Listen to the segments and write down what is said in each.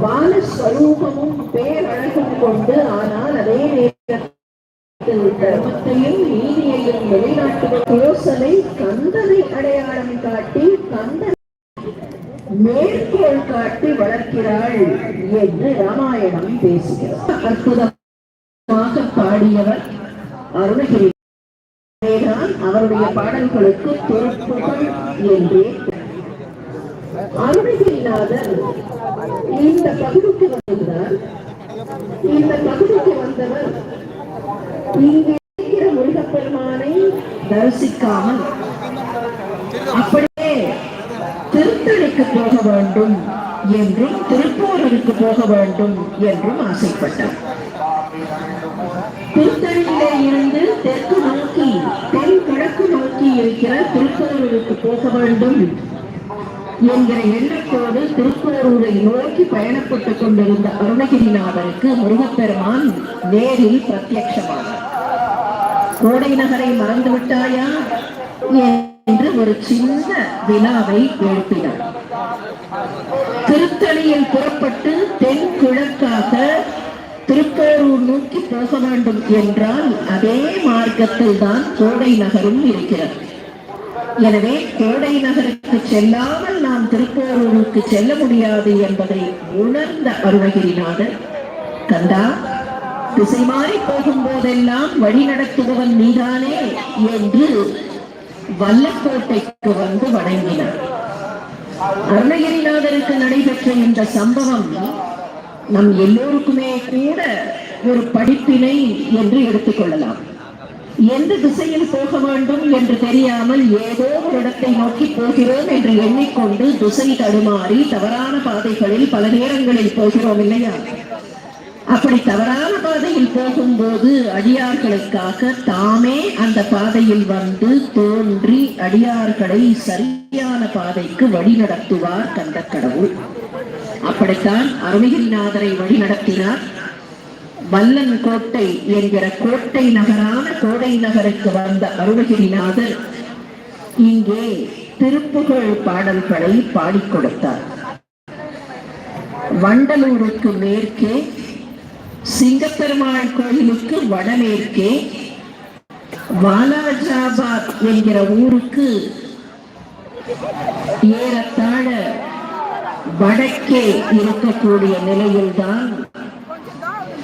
பாலஸ்வரூபமும் பேரழகும் கொண்டு ஆனால் அதே நேரத்தில் தர்மத்தையும் நீதியையும் வெளிநாட்டு யோசனை கந்தனை அடையாளம் காட்டி கந்தனை மேற்கோள் காட்டி வளர்க்கிறாள் என்று ராமாயணம் பேசுகிறார் அற்புதமாக பாடியவர் அருணகிரி. அவருடைய பாடல்களுக்கு பொறுப்புகள் என்றே அருணகிரிநாதர் இந்த பகுதிக்கு வந்தார் இந்த பகுதிக்கு வந்தவர் இங்கே இருக்கிற முருகப்பெருமானை தரிசிக்காமல் அப்படியே திருத்தணிக்கு போக வேண்டும் என்றும் திருப்பூருக்கு போக வேண்டும் என்றும் ஆசைப்பட்டார். திருத்தணியிலே இருந்து தெற்கு நோக்கி தென் கிழக்கு நோக்கி இருக்கிற திருப்பூருக்கு போக வேண்டும். என்கிற எண்ணத்தோடு திருப்பூரூரை நோக்கி பயணப்பட்டுக் கொண்டிருந்த அருணகிரிநாதருக்கு முருகப்பெருமான் நேரில் பிரத்யட்சமானார். கோடை நகரை மறந்து விட்டாயா என்று ஒரு சின்ன வினாவை எழுப்பினார். திருத்தணியில் புறப்பட்டு தென் கிழக்காக திருப்போரூர் நோக்கி போக வேண்டும் என்றால் அதே மார்க்கத்தில் தான் கோடை நகரும் இருக்கிறது. எனவே கோடை நகருக்கு செல்லாமல் நாம் திருப்போரூருக்கு செல்ல முடியாது என்பதை உணர்ந்த அருணகிரிநாதர் கந்தா திசை மாறி போகும் போதெல்லாம் வழி நடத்துபவன் நீதானே? என்று வல்லக்கோட்டைக்கு வந்து வணங்கினார். அருணகிரிநாதருக்கு நடைபெற்ற இந்த சம்பவம் நம் எல்லோருக்குமே கூட ஒரு படிப்பினை என்று எடுத்துக்கொள்ளலாம் எந்த திசையில் போக வேண்டும் என்று தெரியாமல் ஏதோ ஒரு இடத்தை நோக்கி போகிறோம் என்று எண்ணிக்கொண்டு திசை தடுமாறி தவறான பாதைகளில் பல நேரங்களில் போகிறோம் இல்லையா? அப்படி தவறான பாதையில் போகும்போது அடியார்களுக்காக தாமே அந்த பாதையில் வந்து தோன்றி அடியார்களை சரியான பாதைக்கு வழி நடத்துவார் கந்த கடவுள் அப்படித்தான் அருணகிரிநாதரை வழி நடத்தினார் வல்லன் கோட்டை என்கிற கோட்டை நகரான கோடை நகருக்கு வந்த அருணகிரிநாதர் இங்கே திருப்புகழ் பாடல்களை பாடிக் கொடுத்தார். வண்டலூருக்கு மேற்கே சிங்கப்பெருமாள் கோயிலுக்கு வடமேற்கே வாலாஜாபாத் என்கிற ஊருக்கு ஏறத்தாழ வடக்கே இருக்கக்கூடிய நிலையில்தான்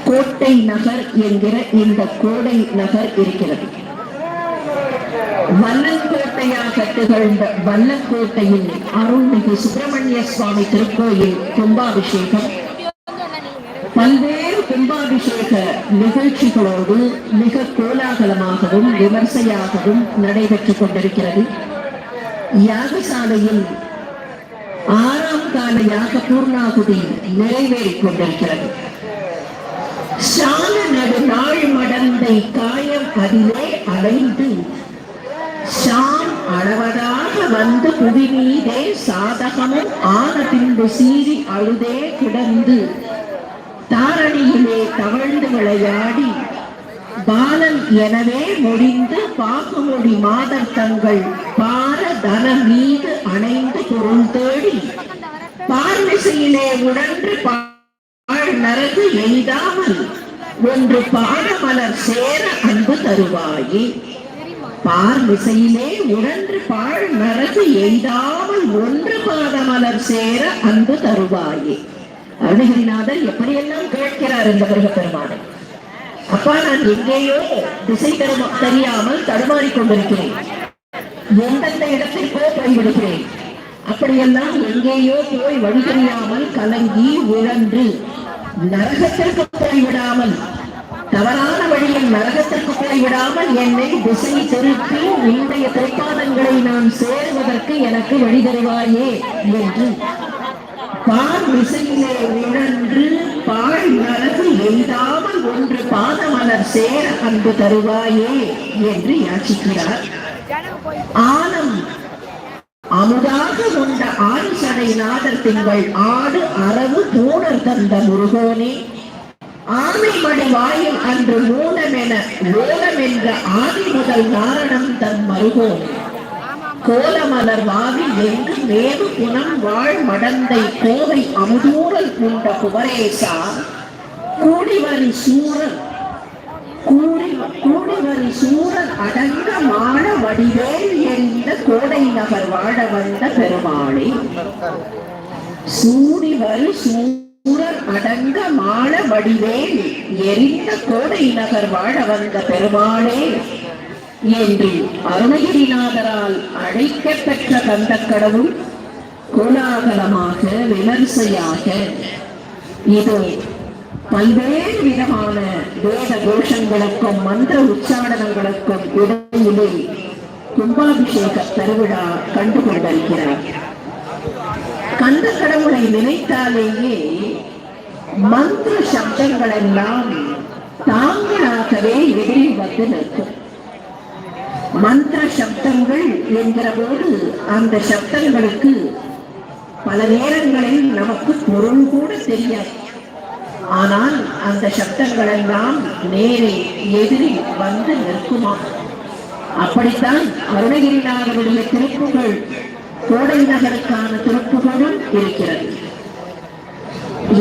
கோட்டை நகர் என்கிற இந்த கோடை நகர் இருக்கிறது. வல்லங்கோட்டையாக திகழ்ந்த வல்லக்கோட்டையில் அருள்மிகு சுப்பிரமணிய சுவாமி திருக்கோயில் கும்பாபிஷேகம். பல்வேறு கும்பாபிஷேக நிகழ்ச்சிகளோடு மிக கோலாகலமாகவும் விமர்சையாகவும் நடைபெற்றுக் கொண்டிருக்கிறது. யாகசாலையில் ஆறாம் கால யாக பூர்ணாகுதி நிறைவேறிக் கொண்டிருக்கிறது. சால நடு நாள் மடந்தை காயம் அதிலே அடைந்து ஷாம் அளவதாக வந்து புவி மீதே சாதகமும் ஆன பின்பு சீறி அழுதே கிடந்து தாரணியிலே தவழ்ந்து விளையாடி பாலன் எனவே முடிந்து பாகுமொழி மாதர் தங்கள் பார தன மீது அணைந்து பொருள் தேடி பார்மிசையிலே உடன்று பாழ் நரகு எய்தாமல் ஒன்று பாடமலர் சேர அன்பு தருவாயே. பார்மிசையிலே உடன்று பாழ் நரகு எய்தாமல் ஒன்று பாதமலர் சேர அன்பு தருவாயே. அருணகிரிநாதர் எப்படியெல்லாம் கேட்கிறார் இந்த முருகப்பெருமானை? அப்பா நான் எங்கேயோ திசை தரும் தெரியாமல் தடுமாறிக் கொண்டிருக்கிறேன். எந்தெந்த இடத்திற்கோ போய்விடுகிறேன். அப்படியெல்லாம் எங்கேயோ போய் வழி தெரியாமல் கலங்கி உழன்று நரகத்திற்கு போய்விடாமல் தவறான வழியில் நரகத்திற்கு போய்விடாமல் என்னை திசை திருப்பி இன்றைய திருப்பாதங்களை நான் சேருவதற்கு எனக்கு வழி தருவாயே என்று பார் விசையிலே உணர்ந்து பால் நரகு எய்தாமல் ஒன்று பாதமலர் சேர அன்பு தருவாயே என்று யாச்சிக்கிறார். ஆனம் அமுதாக கொண்ட ஆறு சடை நாதர் திங்கள் ஆடு அரவு பூணர் தந்த முருகோனே. ஆமை மடி வாயில் அன்று மூலமென ஓலம் என்ற ஆதி முதல் நாரணம் தன் மருகோனே. கோலமலர் வாவி எங்கு மேவு குணம் வாழ் மடந்தை கோவை அமுதூரல் கொண்ட குவரேசா கூடிவரி சூரன் கூடி கூடிவரி சூரன் அடங்க மான வடிவேல் என்ற கோடை நகர் வாழ வந்த பெருமாளே. சூடி சூழல் சூரன் அடங்க மாள வடிவேல் எரிந்த கோடை நகர் வாழ வந்த பெருமாளே என்று அருணகிரிநாதரால் அழைக்கப்பெற்ற கந்த கடவுள் கோலாகலமாக விமர்சையாக இது பல்வேறு விதமான வேத கோஷங்களுக்கும் மந்திர உச்சாரணங்களுக்கும் இடையிலே கும்பாபிஷேக பெருவிழா கண்டு கொண்டிருக்கிறார் கந்த கடவுளை நினைத்தாலேயே மந்திர சப்தங்கள் எல்லாம் தாங்களாகவே எதிரில் வந்து நிற்கும். மந்திர சப்தங்கள் என்கிற போது அந்த சப்தங்களுக்கு பல நேரங்களில் நமக்கு பொருள் கூட தெரியாது. ஆனால் அந்த சப்தங்கள் எல்லாம் நேரே எதிரில் வந்து நிற்குமா? அப்படித்தான் அருணகிரிநாதருடைய திருப்புகள் கோடை நகருக்கான திருப்புகளும் இருக்கிறது.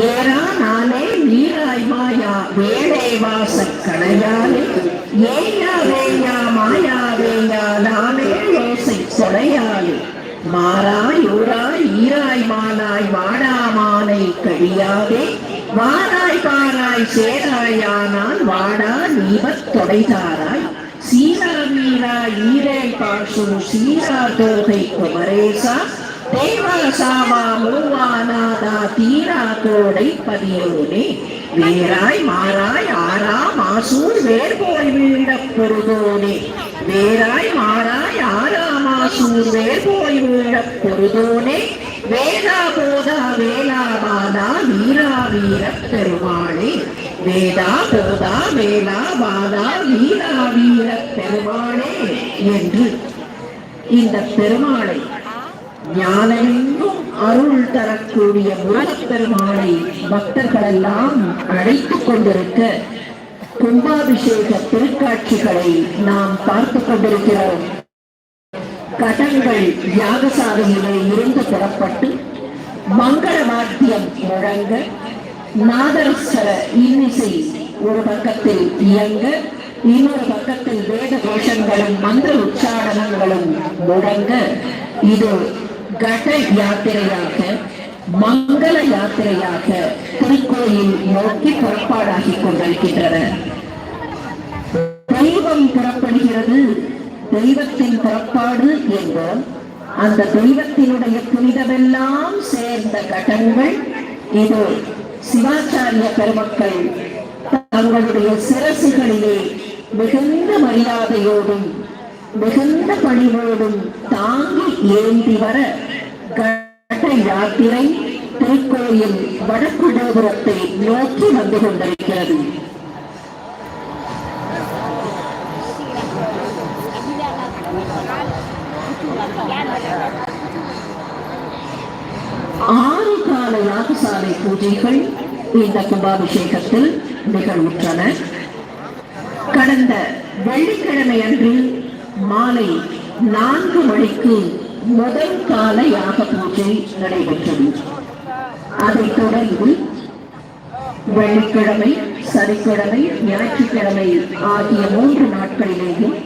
ஏரா நானே நீராய் மாயா வேலை வாச கடையாலே ஏயா வேயா மாயா வேயா நானே யோசை சொடையாலே மாறாய் ஊராய் ஈராய் மானாய் வாடாமானை கழியாதே வாராய் பாராய் சேராயானால் வாடா நீவத் தொடைதாராய். சீரா மீரா ஈரை பாசு சீரா தோகை குமரேசா. தேவாசாமா மூவானாதா தீரா கோடை பதியோனே. வேராய் மாறாய் ஆறா மாசூர் வேர்போய் வீழப் பொருதோனே. வேராய் மாறாய் ஆறா மாசூர் வேர்போய் வீழப் பொருதோனே. வேதா போதா வேலா பாதா வீரா வீர பெருமாளே. வேதா போதா வேலா பாதா வீரா வீர பெருமாளே என்று இந்த பெருமாளை யானையும் அருள் தரக்கூடிய முருகப்பெருமானை பக்தர்கள் எல்லாம் அழைத்துக் கொண்டிருக்க கும்பாபிஷேக திருக்காட்சிகளை நாம் பார்த்துக் கொண்டிருக்கிறோம். கடங்கள் யாகசாலையிலே இருந்து பெறப்பட்டு மங்கள வாத்தியம் முழங்க நாதரஸ்வர இன்னிசை ஒரு பக்கத்தில் இயங்க இன்னொரு பக்கத்தில் வேத கோஷங்களும் மந்திர உச்சாரணங்களும் முழங்க இது கட யாத்திரையாக மங்கள யாத்திரையாக திருக்கோயில் நோக்கி புறப்பாடாகி கொண்டிருக்கின்றன. தெய்வம் புறப்படுகிறது. தெய்வத்தின் புறப்பாடு என்ற அந்த தெய்வத்தினுடைய புனிதமெல்லாம் சேர்ந்த கடன்கள் இது சிவாச்சாரிய பெருமக்கள் தங்களுடைய சிரசுகளிலே மிகுந்த மரியாதையோடும் மிகுந்த பணிவோடும் தாங்கி ஏந்தி வர கட யாத்திரை திருக்கோயில் வடக்கு கோபுரத்தை நோக்கி வந்து கொண்டிருக்கிறது. ஆறு கால யாகசாலை பூஜைகள் இந்த கும்பாபிஷேகத்தில் நிகழ்வுற்றன. கடந்த வெள்ளிக்கிழமை அன்று மாலை நான்கு மணிக்கு முதல் கால யாக பூஜை நடைபெற்றது. அதைத் தொடர்ந்து வெள்ளிக்கிழமை சனிக்கிழமை ஞாயிற்றுக்கிழமை ஆகிய மூன்று நாட்களிலேயும்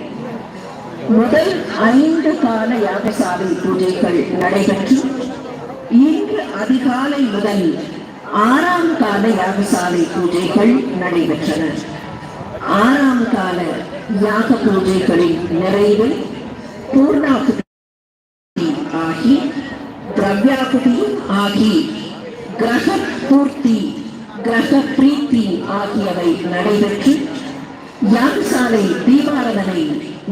முதல் ஐந்து கால யாகசாலை பூஜைகள் நடைபெற்று இன்று அதிகாலை முதல் ஆறாம் கால யாகசாலை பூஜைகள் நடைபெற்றன. ஆறாம் கால யாக பூஜைகளின் நிறைவில் பூர்ணாக்கு திரவியாகுதி ஆகி கிரக பூர்த்தி கிரக பிரீத்தி ஆகியவை நடைபெற்று யாகசாலை தீபாரதனை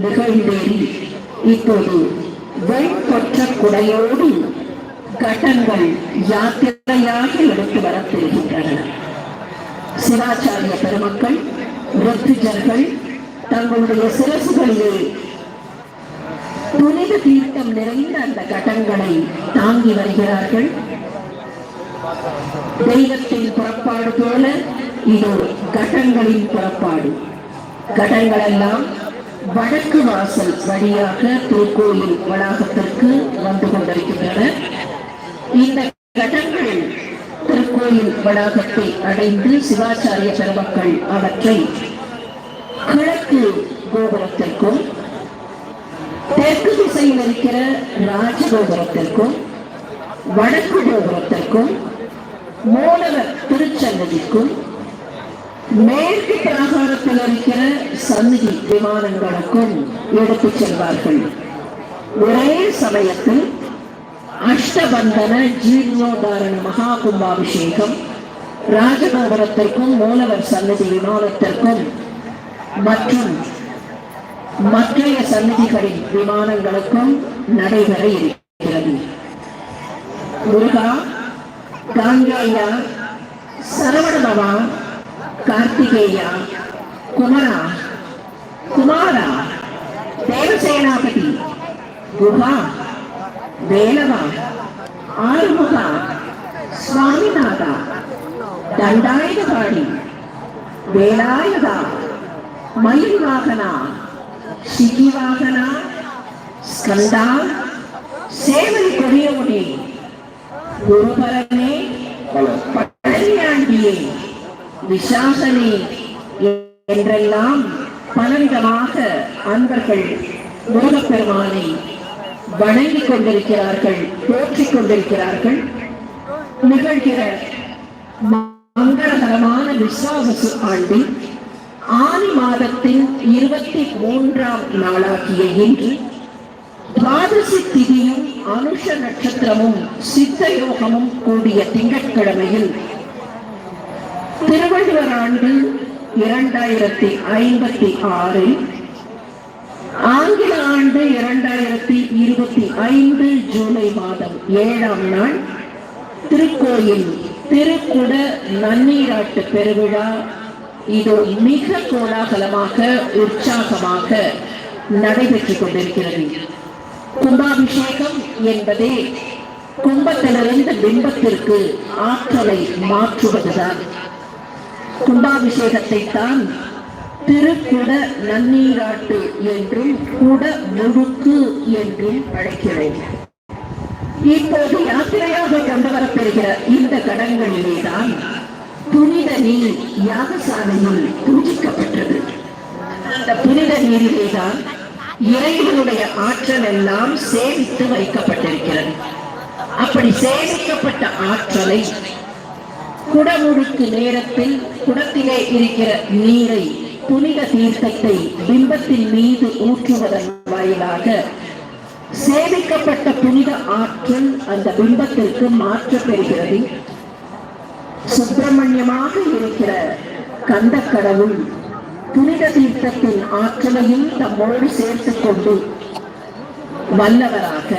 நிகழ்ந்தேறி இப்போது வெண்கொற்ற குடையோடு கட்டங்கள் யாத்திரையாக எடுத்து வரப்பெறுகின்றன சிவாச்சாரிய பெருமக்கள் ருத்திஜர்கள் தங்களுடைய சிரசுகளிலே புனித தீர்த்தம் நிறைந்த அந்த கட்டங்களை தாங்கி வருகிறார்கள். தெய்வத்தின் புறப்பாடு போல இது கடங்களின் புறப்பாடு. கடங்கள் எல்லாம் வடக்கு வாசல் வழியாக திருக்கோயில் வளாகத்திற்கு வந்து கொண்டிருக்கின்றன. இந்த கடங்கள் திருக்கோயில் வளாகத்தை அடைந்து சிவாச்சாரிய பெருமக்கள் அவற்றை கிழக்கு கோபுரத்திற்கும் தெற்கு திசையில் இருக்கிற ராஜகோபுரத்திற்கும் வடக்கு கோபுரத்திற்கும் மூலவர் திருச்சன்னதிக்கும் மேற்கு பிராகாரத்தில் இருக்கிற சந்நிதி விமானங்களுக்கும் எடுத்துச் செல்வார்கள். ஒரே சமயத்தில் அஷ்டபந்தன ஜீர்ணோதாரண மகா கும்பாபிஷேகம் ராஜகோபுரத்திற்கும் மூலவர் சன்னதி விமானத்திற்கும் மற்றும் மற்றைய சன்னதிகளின் விமானங்களுக்கும் நடைபெற இருக்கிறது முருகா காங்கேயா சரவணபவா கார்த்திகேயா குமரா குமாரா தேவசேனாபதி குஹா வேலவா ஆறுமுகா சுவாமிநாதா தண்டாயுதபாணி வேலாயுதா மயில் வாகனா சிகி ஸ்கந்தா சேவன் கொடியவனே குருபரனே பழனியாண்டியே விசாசனே என்றெல்லாம் பலவிதமாக அன்பர்கள் முருகப்பெருமானை வணங்கிக் கொண்டிருக்கிறார்கள் போற்றிக் கொண்டிருக்கிறார்கள். நிகழ்கிற மங்களகரமான விஸ்வாவசு ஆண்டில் ஆனி மாதத்தின் இருபத்தி மூன்றாம் நாளாகிய இன்று துவாதசி திதியும் அனுஷ நட்சத்திரமும் சித்த யோகமும் கூடிய திங்கட்கிழமையில் திருவள்ளுவர் ஆண்டு இரண்டாயிரத்தி ஐம்பத்தி ஆறில் ஆங்கில ஆண்டு இரண்டாயிரத்தி இருபத்தி ஐந்து ஜூலை மாதம் ஏழாம் நாள் திருக்கோயில் திருக்குட நன்னீராட்டு பெருவிழா இது மிக கோலாகலமாக உற்சாகமாக நடைபெற்றுக் கொண்டிருக்கிறது. கும்பாபிஷேகம் என்பதே கும்பத்திலிருந்து பிம்பத்திற்கு ஆற்றலை மாற்றுவதுதான். கும்பாபிஷேகத்தை தான் திருக்குட நன்னீராட்டு என்றும் குட முழுக்கு என்றும் அழைக்கிறேன் இப்போது யாத்திரையாக கொண்டு வரப்பெறுகிற இந்த கடன்களிலேதான் புனித நீர் யாகசாலையில் பூஜிக்கப்பட்டது அந்த புனித நீரிலேதான் இறைவனுடைய ஆற்றல் எல்லாம் சேமித்து வைக்கப்பட்டிருக்கிறது. அப்படி சேமிக்கப்பட்ட ஆற்றலை குடமுழுக்கு நேரத்தில் குடத்திலே இருக்கிற நீரை புனித தீர்த்தத்தை பிம்பத்தின் மீது ஊற்றுவதன் வாயிலாக சேமிக்கப்பட்ட புனித ஆற்றல் அந்த பிம்பத்திற்கு மாற்றப்பெறுகிறது சுப்பிரமணியமாக இருக்கிற கந்த கடவுள் புனித தீர்த்தத்தின் ஆற்றலையும் தம்மோடு சேர்த்துக் கொண்டு வல்லவராக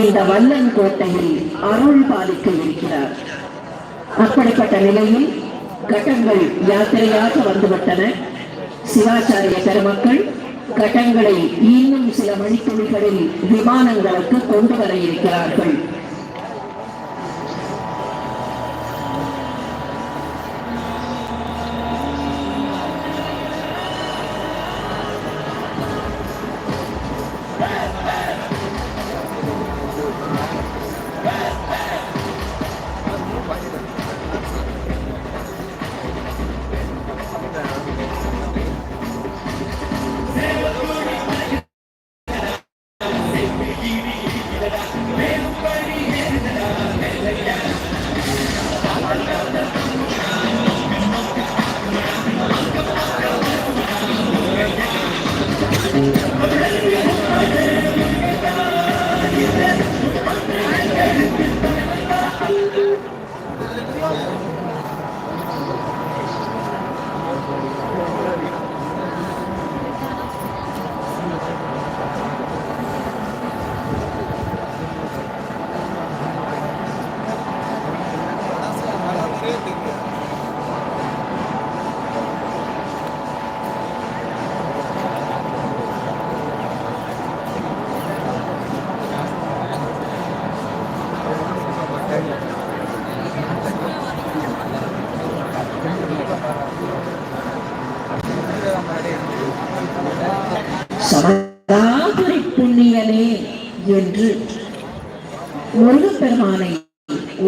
இந்த வல்லன் கோட்டையில் அருள் பாலிக்க இருக்கிறார். அப்படிப்பட்ட நிலையில் கட்டங்கள் யாத்திரையாக வந்துவிட்டன. சிவாச்சாரிய பெருமக்கள் கட்டங்களை இன்னும் சில மணித்துளிகளில் விமானங்களுக்கு கொண்டு வர இருக்கிறார்கள்.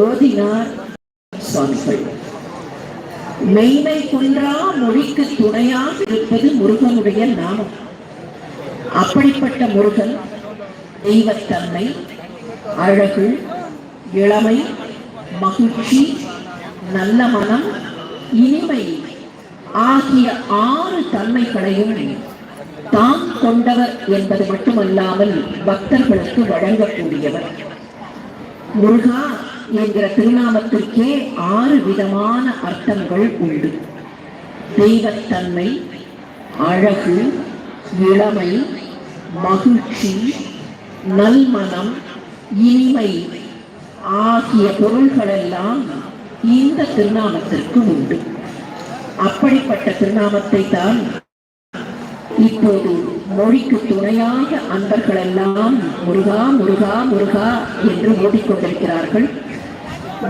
ஓதினார் சுவாமிகள் மெய்மை குன்றா மொழிக்கு துணையாக இருப்பது முருகனுடைய நாமம். அப்படிப்பட்ட முருகன் தெய்வத்தன்மை அழகு இளமை மகிழ்ச்சி நல்ல மனம் இனிமை ஆகிய ஆறு தன்மைகளையும் தாம் கொண்டவர் என்பது மட்டுமல்லாமல் பக்தர்களுக்கு வழங்கக்கூடியவர். முருகா என்கிற திருநாமத்திற்கே ஆறு விதமான அர்த்தங்கள் உண்டு. தெய்வத்தன்மை அழகு இளமை மகிழ்ச்சி நல்மனம் இனிமை ஆகிய பொருள்களெல்லாம் இந்த திருநாமத்திற்கு உண்டு. அப்படிப்பட்ட திருநாமத்தை தான் இப்போது மொழிக்கு துணையாக அன்பர்களெல்லாம் முருகா முருகா முருகா என்று ஓடிக்கொண்டிருக்கிறார்கள்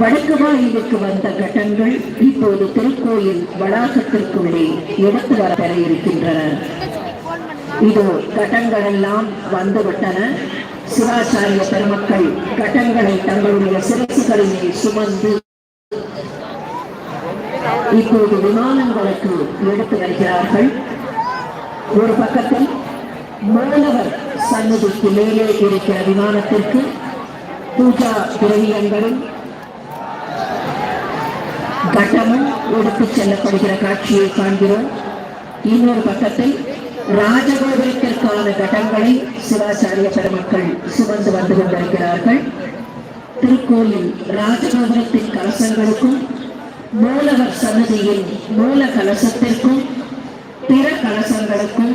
வடக்கு வாயிலுக்கு வந்த கட்டங்கள் இப்போது திருக்கோயில் வளாகத்திற்குள்ளே எடுத்து வர பெற இருக்கின்றன. இதோ கட்டங்கள் எல்லாம் வந்துவிட்டன. சிவாச்சாரிய பெருமக்கள் கட்டங்களை தங்களுடைய சிறப்புகளிலே சுமந்து இப்போது விமானங்களுக்கு எடுத்து வருகிறார்கள். ஒரு பக்கத்தில் மாணவர் சன்னதிக்கு மேலே இருக்கிற விமானத்திற்கு பூஜா திரவியங்களும் கட்டமும் எடுத்துச் செல்லப்படுகிற காட்சியை காண்கிறோம். இன்னொரு பக்கத்தில் ராஜகோபுரத்திற்கான கட்டங்களை சிவாச்சாரிய பெருமக்கள் சுமந்து வந்து கொண்டிருக்கிறார்கள். திருக்கோயில் ராஜகோபுரத்தின் கலசங்களுக்கும் மூலவர் சன்னதியின் மூல கலசத்திற்கும் பிற கலசங்களுக்கும்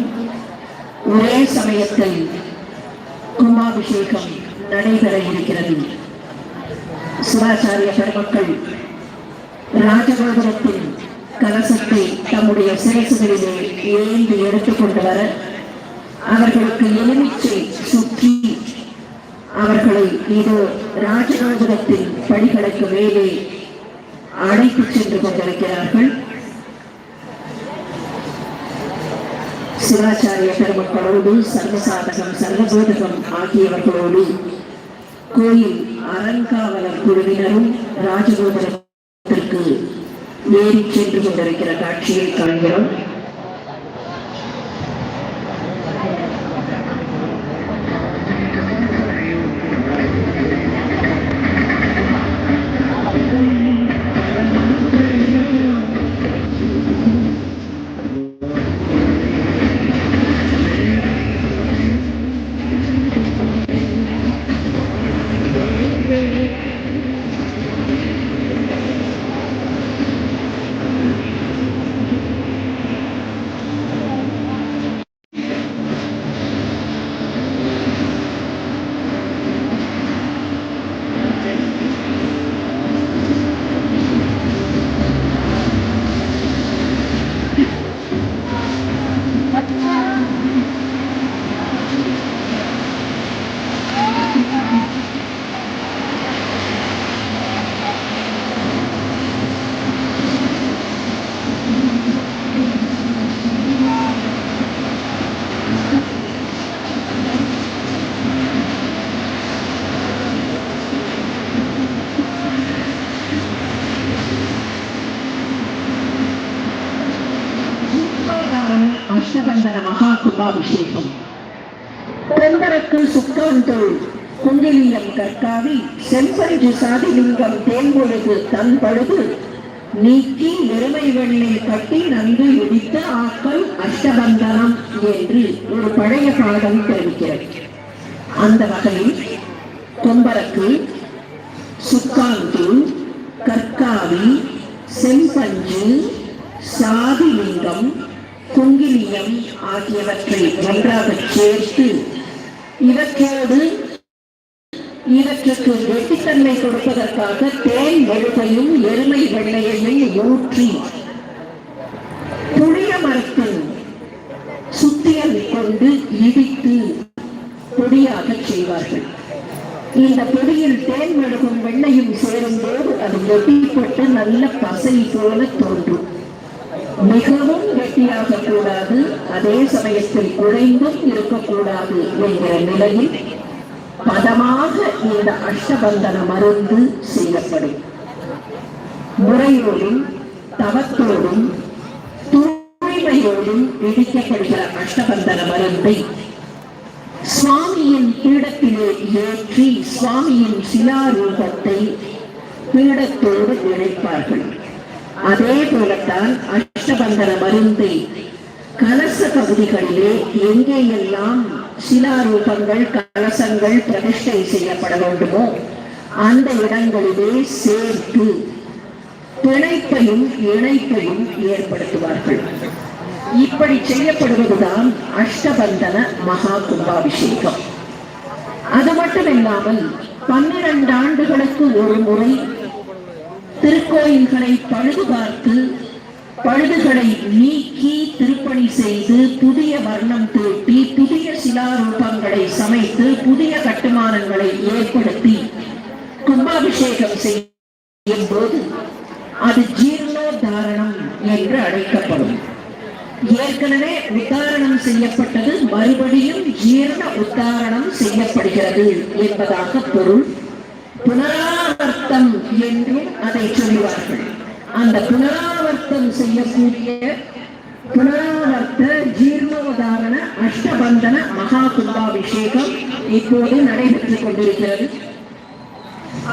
ஒரே சமயத்தில் கும்பாபிஷேகம் நடைபெற இருக்கிறது. சிவாச்சாரிய பெருமக்கள் ராஜகோபுரத்தின் கலசத்தை தம்முடைய சிரசுகளிலே ஏந்து எடுத்துக்கொண்டு வர அவர்களுக்கு எலுமிச்சை சுற்றி அவர்களை இதோ ராஜகோபுரத்தின் படிகளுக்கு மேலே அழைத்துச் சென்று கொண்டிருக்கிறார்கள். சிவாச்சாரிய பெருமக்களோடு சர்வசாதகம் சர்வபோதகம் ஆகியவர்களோடு கோயில் அறங்காவலர் குழுவினரும் ராஜகோபுரம் ஏறி சென்று கொண்டிருக்கிற காட்சியை காண்கிறோம் அஷ்டபந்தன மகா கும்பாபிஷேகம் தென்பரக்கு சுக்காந்தோள் குங்கிலியம் செம்பருது சாதிலிங்கம் தேன்பொழுது தன் பழுது நீக்கி வெறுமை வெள்ளை கட்டி நன்கு இடித்து ஆக்கல் அஷ்டபந்தனம் என்று ஒரு பழைய பாடம் தெரிவிக்கிறது. அந்த வகையில் கொம்பரக்கு சுக்காந்தூள் கற்காவி செம்பஞ்சு சாதிலிங்கம் குங்கிலியம் ஆகியவற்றை ஒன்றாக சேர்த்து இவற்றோடு இவற்றுக்கு வெட்டித்தன்மை கொடுப்பதற்காக தேன் வெளுப்பையும் எருமை வெள்ளையையும் ஊற்றி புளிய மரத்தின் சுத்தியல் கொண்டு இடித்து பொடியாக செய்வார்கள். இந்த பொடியில் தேன் மெழுகும் சேரும் சேரும்போது அது வெட்டிப்பட்டு நல்ல பசை போல தோன்றும். மிகவும் கெட்டியாக கூடாது அதே சமயத்தில் குறைந்தும் இருக்கக்கூடாது என்கிற நிலையில் பதமாக இந்த அஷ்டபந்தன மருந்து செய்யப்படும். முறையோடும் தவத்தோடும் தூய்மையோடும் இடிக்கப்படுகிற அஷ்டபந்தன மருந்தை சுவாமியின் பீடத்திலே ஏற்றி சுவாமியின் சிலாரூபத்தை பீடத்தோடு இணைப்பார்கள். அதே போலத்தான் அஷ்டபந்தன மருந்தை கலச பகுதிகளிலே எங்கேயெல்லாம் சிலாரூபங்கள் கலசங்கள் பிரதிஷ்டை செய்யப்பட வேண்டுமோ? அந்த இடங்களிலே சேர்த்து பிணைப்பையும் இணைப்பையும் ஏற்படுத்துவார்கள். இப்படி செய்யப்படுவதுதான் அஷ்டபந்தன மகா கும்பாபிஷேகம். அது மட்டுமில்லாமல் பன்னிரண்டு ஆண்டுகளுக்கு ஒரு முறை திருக்கோயில்களை பழுது பார்த்து பழுதுகளை நீக்கி திருப்பணி செய்து புதிய வர்ணம் தூட்டி புதிய சிலாரூபங்களை சமைத்து புதிய கட்டுமானங்களை ஏற்படுத்தி கும்பாபிஷேகம் செய்யும் போது அது ஜீர்ணோத்தாரணம் என்று அழைக்கப்படும். ஏற்கனவே உத்தாரணம் செய்யப்பட்டது மறுபடியும் ஜீர்ண உத்தாரணம் செய்யப்படுகிறது என்பதாக பொருள். புனராவர்த்தம் என்றும் அதை சொல்லுவார்கள். அந்த புனராவர்த்தம் செய்யக்கூடிய புனராவர்த்த ஜீர்ணோதாரண அஷ்டபந்தன மகா கும்பாபிஷேகம் இப்போது நடைபெற்றுக் கொண்டிருக்கிறது.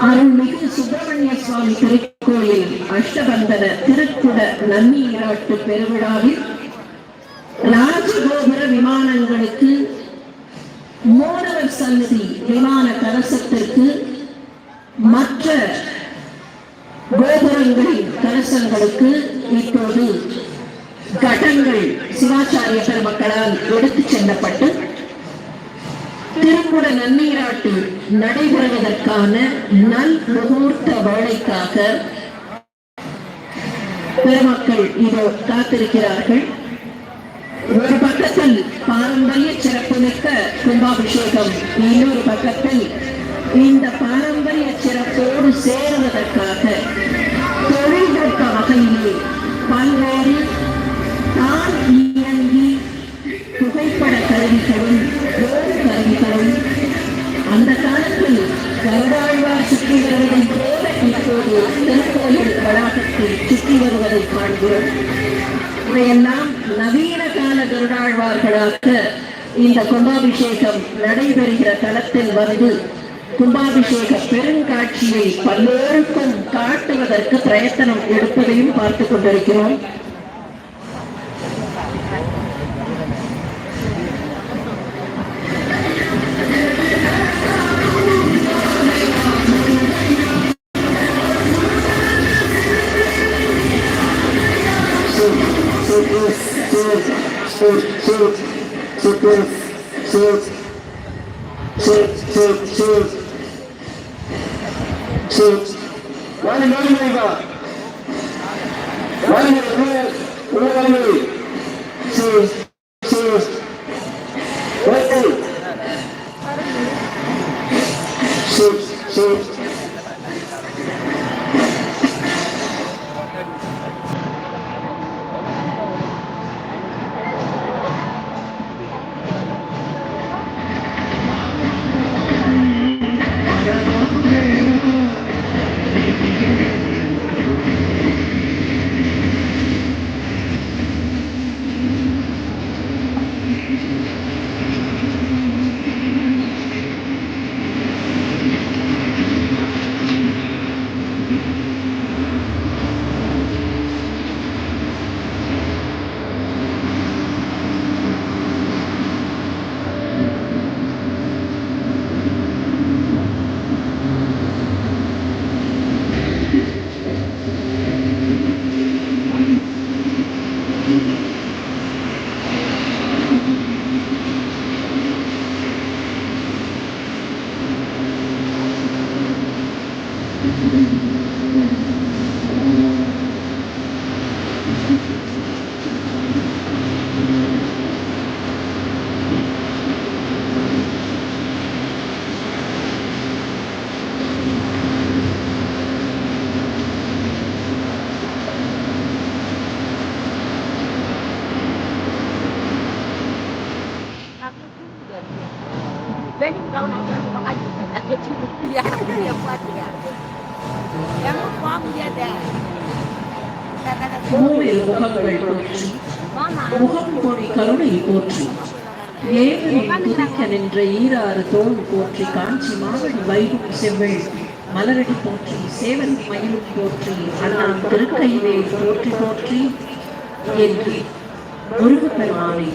அருள்மிகு சுப்பிரமணிய சுவாமி திருக்கோயில் அஷ்டபந்தன திருக்குட நன்னீராட்டு பெருவிழாவில் ராஜகோபுர விமானங்களுக்கு மோனவர் சன்னதி விமான கலசத்திற்கு மற்ற கோபுரங்கள் கலசங்களுக்கு இப்போது கடங்கள் சிவாச்சாரிய பெருமக்களால் எடுத்துச் செல்லப்பட்டு திருக்குட நன்னீராட்டு நடைபெறுவதற்கான நல் முகூர்த்த வேலைக்காக பெருமக்கள் இதோ காத்திருக்கிறார்கள். ஒரு பக்கத்தில் பாரம்பரிய சிறப்புமிக்க கும்பாபிஷேகம் இன்னொரு பக்கத்தில் இந்த பாரம்பரிய சிறப்போடு சேருவதற்காக கருடாழ்வார் வருவதை இப்போது திருக்கோயில் வளாகத்தில் சுற்றி வருவதை காண்கிறோம் இவையெல்லாம் நவீன கால கருடாழ்வார்களாக இந்த கும்பாபிஷேகம் நடைபெறுகிற தளத்தில் வந்து கும்பாபிஷேக பெருங்காட்சியை பல்லோருக்கும் காட்டுவதற்கு பிரயத்தனம் எடுப்பதையும் பார்த்துக் கொண்டிருக்கிறோம். six, six, six, six, six, six கொடி போற்றி. ஏவரின் துதிக்க நின்ற ஈராறு தோல் போற்றி காஞ்சி மாவடி வைகும் செவ்வள் மலரடி போற்றி சேவல் மயிலும் போற்றி அண்ணாம் திருக்கையிலே போற்றி போற்றி என்று முருகப்பெருமானை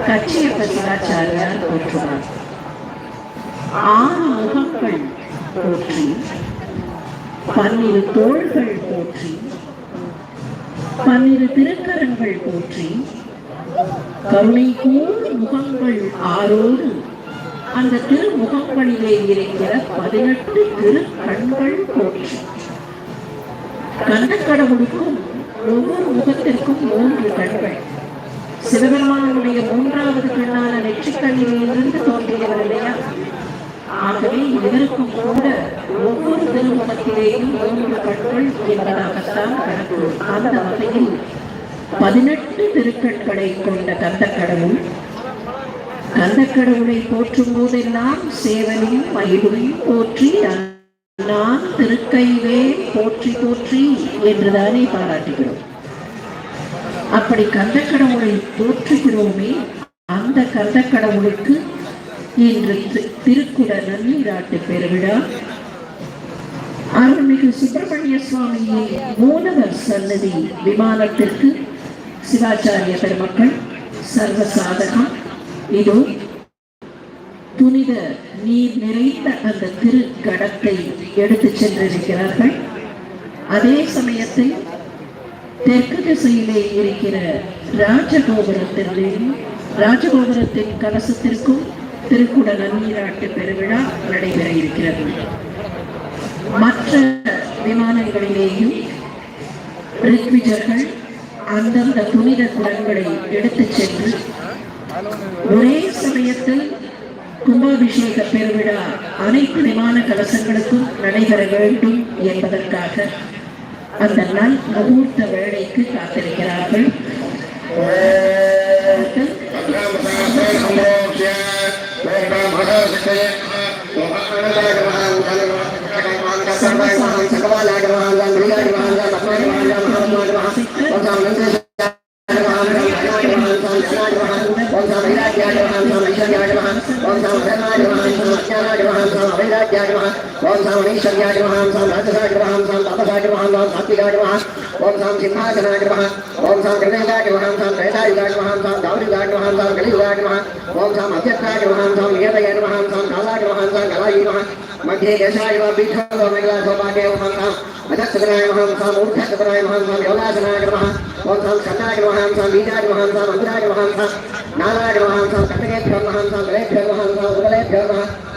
கட்சியப்ப சிவாச்சாரியார் போற்றுவார். ஆறு முகங்கள் போற்றி பன்னிரு தோள்கள் போற்றி பன்னிரு திருக்கரங்கள் போற்றி கருணை கூர் முகங்கள் ஆரோடு. அந்த திருமுகங்களிலே இருக்கிற பதினெட்டு திரு திருக்கண்கள் போற்றி. கண்ணக்கடவுளுக்கும் ஒவ்வொரு முகத்திற்கும் மூன்று கண்கள். சிவபெருமானுடைய மூன்றாவது கண்ணான நெற்றிக்கண்ணிலிருந்து தோன்றியவர் இல்லையா? ஆகவே இவருக்கும் கூட ஒவ்வொரு திருமுகத்திலேயும் மூன்று கண்கள் என்பதாகத்தான் கணக்கு. அந்த வகையில் பதினெட்டு திருக்கட்களை கொண்ட கந்தக்கடவுள். கந்தக்கடவுளை போற்றும் போதெல்லாம் சேவனையும் மயிலையும் போற்றி நான் திருக்கைவே போற்றி போற்றி என்றுதானே பாராட்டுகிறோம். அப்படி கந்தக்கடவுளை போற்றுகிறோமே அந்த கந்தக்கடவுளுக்கு இன்று திருக்குட நன்னீராட்டு பெருவிழா. அருள்மிகு சுப்பிரமணிய சுவாமியின் மூலவர் சன்னதி விமானத்திற்கு சிவாச்சாரிய பெருமக்கள் சர்வ சாதகம். இதோ புனித நீர் நிறைந்த அந்த திரு கடத்தை சென்றிருக்கிறார்கள். அதே சமயத்தில் தெற்கு திசையிலே இருக்கிற ராஜகோபுரத்திலேயும் ராஜகோபுரத்தின் கலசத்திற்கும் திருக்குட நன்னீராட்டு பெருவிழா நடைபெற இருக்கிறது. மற்ற விமானங்களிலேயும் ரிக்விஜர்கள் அந்தந்த புனித குடங்களை எடுத்துச் சென்று ஒரே சமயத்தில் கும்பாபிஷேக பெருவிழா அனைத்து விமான கலசங்களுக்கும் நடைபெற வேண்டும் என்பதற்காக அந்த நல் முகூர்த்த வேளைக்கு वैशल्याग्रहांसां राजसाग्रहांसां तापसाग्रहांसां सात्विकाग्रहां ओम सां सिंहासनाग्रह ओम सां कृतेशाग्रहांसां त्रैतायुगाग्रहांसां दावृगाग्रहांसां कलियुगाग्रह ओम सां अभ्यस्ताग्रहांसां नियतयग्रहांसां कालाग्रहांसां कलायुगः मध्ये यशायुव पीठो मङ्गलासौभाग्यवहांसां अधक्षतरायवहांसां मूर्धक्षतरायवहांसां योगासनाग्रह ओम सां छन्दाग्रहांसां बीजाग्रहांसां मन्दिराग्रहांसां नालाग्रहांसां कटकेभ्यवहांसां गलेभ्यवहांसां उदलेभ्यवहांसां